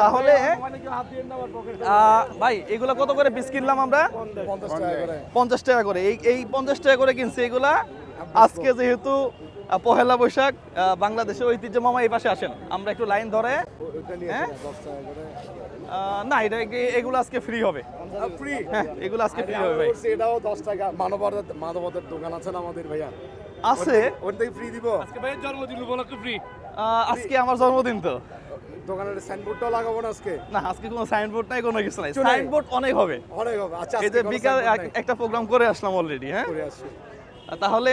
তাহলে ভাই এগুলা কত করে পিস কিনলাম আমরা? পঞ্চাশ টাকা করে। এই এই পঞ্চাশ টাকা করে কিনছি এগুলা। আজকে যেহেতু পহেলা বৈশাখ বাংলাদেশের ঐতিহ্য মামা এই পাশে আসেন। আমরা একটু লাইন ধরে হ্যাঁ? আহ, না এটা এগুলো আজকে ফ্রি হবে। ফ্রি হ্যাঁ এগুলো আজকে ফ্রি হবে ভাই। এটাও দশ টাকা। মানবতার মানবতার দোকান আছে না আমাদের ভাইয়া? আছে। ওর থেকে ফ্রি দিব? আজকে ভাই জন্মদিন উপলক্ষে ফ্রি আজকে আমার জন্মদিন তো। দোকানের সাইনবোর্ডটাও লাগাবো না আজকে? না আজকে কোনো সাইনবোর্ড নাই কোনো কিছু নাই। সাইনবোর্ড অনেক হবে। অনেক হবে। আচ্ছা এই যে বিকাল একটা প্রোগ্রাম করে আসলাম অলরেডি হ্যাঁ? করে আসছি। তাহলে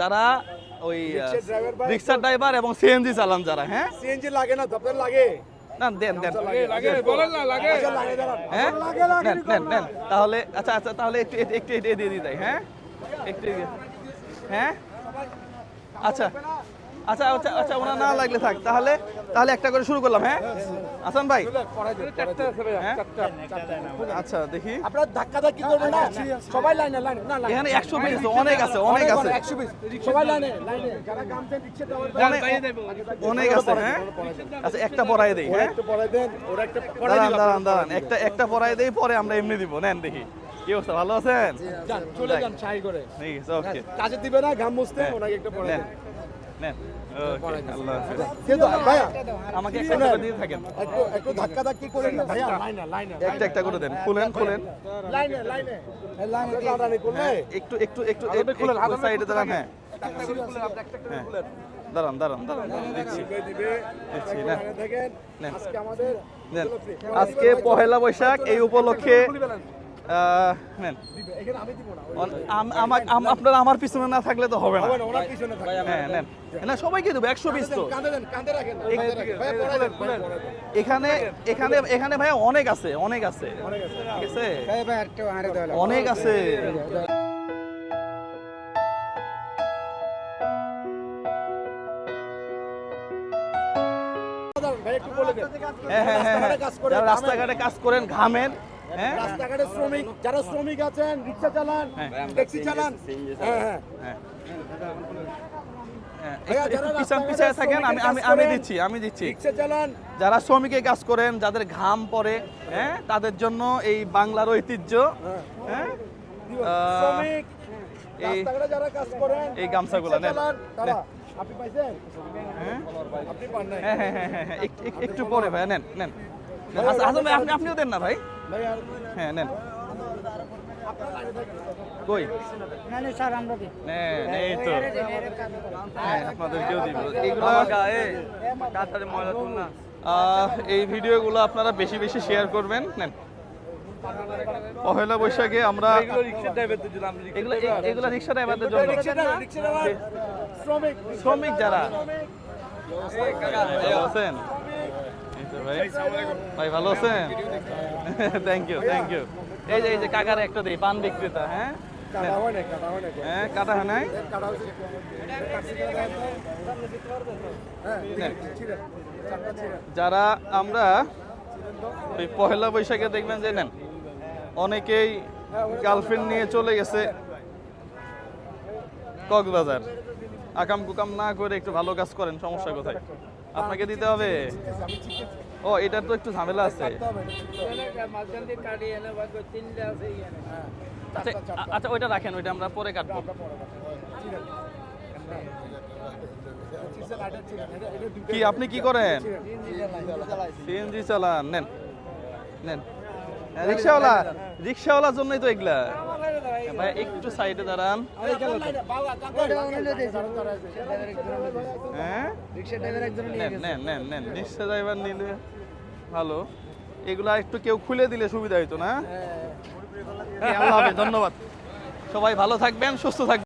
যারা ওই রিক্সার ড্রাইভার এবং সিএনজি চালান যারা হ্যাঁ? সিএনজি লাগে না আপনার লাগে। না দেন দেন। লাগে বলেন না লাগে। লাগে দাঁড়ান। হ্যাঁ? নেন নেন নেন। তাহলে আচ্ছা আচ্ছা তাহলে একটু একটু একটু একটু দিয়ে দিই হ্যাঁ? একটু হ্যাঁ? আচ্ছা আচ্ছা আচ্ছা আচ্ছা ওনার না লাগলে থাক। তাহলে তাহলে একটা করে শুরু করলাম হ্যাঁ? আসান ভাই। হ্যাঁ? আচ্ছা দেখি। আপনারা ধাক্কা ধাক্কি করবেন না। সবাই লাইনে লাইনে না এখানে একশো পিস অনেক আছে অনেক আছে। একশো বিশ। সবাই লাইনে লাইনে। যারা গামছেন দেওয়ার অনেক অনেক আছে হ্যাঁ? আচ্ছা একটা পরাই দেই হ্যাঁ? একটু পরে দেন ওরা একটা পরে দাঁড়ান দাঁড়ান দাঁড়ান একটা একটা পরাই দেই পরে আমরা এমনি দিব। নেন দেখি। কি অবস্থা? ভালো আছেন? যান চলে যান ছাই করে। ঠিক আছে ওকে। কাজে দিবে না ঘাম মুছতে ওনাকে একটা নেন। দেন। নেন। একটা করে একটু দেন। খুলেন খুলেন। লাইনে করলে? একটু একটু সাইডে দাঁড়ান হ্যাঁ। হ্যাঁ। দাঁড়ান দিচ্ছি। দিচ্ছি আজকে পহেলা বৈশাখ এই উপলক্ষে আপনারা আমার পিছনে না থাকলে তো হবে না। হ্যাঁ নেন। না সবাইকে দেবো একশো পিস তো। এখানে এখানে এখানে ভাই অনেক আছে অনেক আছে। ঠিক আছে? অনেক আছে। ভাই একটু বলে দেন। হ্যাঁ হ্যাঁ। রাস্তাঘাটে কাজ করেন ঘামেন। রাস্তাঘাটে শ্রমিক যারা শ্রমিক আছেন রিক্সা চালান হ্যাঁ। ট্যাক্সি চালান। হ্যাঁ হ্যাঁ। হ্যাঁ। হ্যাঁ, থাকেন আমি আমি দিচ্ছি আমি দিচ্ছি। যারা শ্রমিকে কাজ করেন যাদের ঘাম পরে হ্যাঁ তাদের জন্য এই বাংলার ঐতিহ্য হ্যাঁ। এই গামছাগুলো নেন। হ্যাঁ। হ্যাঁ হ্যাঁ হ্যাঁ হ্যাঁ হ্যাঁ, এক- একটু পরে ভাই নেন নেন নেন, হাসান ভাই আপনি আপনিও দেন না ভাই? ভাই হ্যাঁ নেন। কই? স্যার আমরা দিই। নেন এই তো। হ্যাঁ আপনাদেরকেও দিব। এগুলো আহ, এই ভিডিওগুলো আপনারা বেশি বেশি শেয়ার করবেন। নেন। পহেলা বৈশাখে আমরা এগুলো রিক্সা ড্রাইভারদের জন্য। শ্রমিক শ্রমিক যারা। ভাই। ভাই ভালো আছেন? থ্যাংক ইউ থ্যাংক ইউ এই যে এই যে কাকার একটা দেই পান বিক্রেতা হ্যাঁ? হয় কাটা হয় হ্যাঁ হয় নাই? হ্যাঁ যারা আমরা ওই পহেলা বৈশাখে দেখবেন যে নেন অনেকেই গার্লফ্রেন্ড নিয়ে চলে গেছে কক্সবাজার। আকাম কুকাম না করে একটু ভালো কাজ করেন, সমস্যা কোথায়? আপনাকে দিতে হবে? ও, এটার তো একটু ঝামেলা আছে। আচ্ছা আচ্ছা ওইটা রাখেন, ওইটা আমরা পরে কাটবো। কি, আপনি কি করেন? সিএনজি চালান। নেন নেন। রিক্সাওয়ালা, রিক্সাওয়ালার জন্যই তো এগুলা। ভাই একটু সাইডে দাঁড়ান। হ্যাঁ? নেন নেন নেন নেন। রিক্সা ড্রাইভার নিলে ভালো। এগুলা একটু কেউ খুলে দিলে সুবিধা হইতো না? হ্যাঁ, ধন্যবাদ। সবাই ভালো থাকবেন সুস্থ থাকবেন।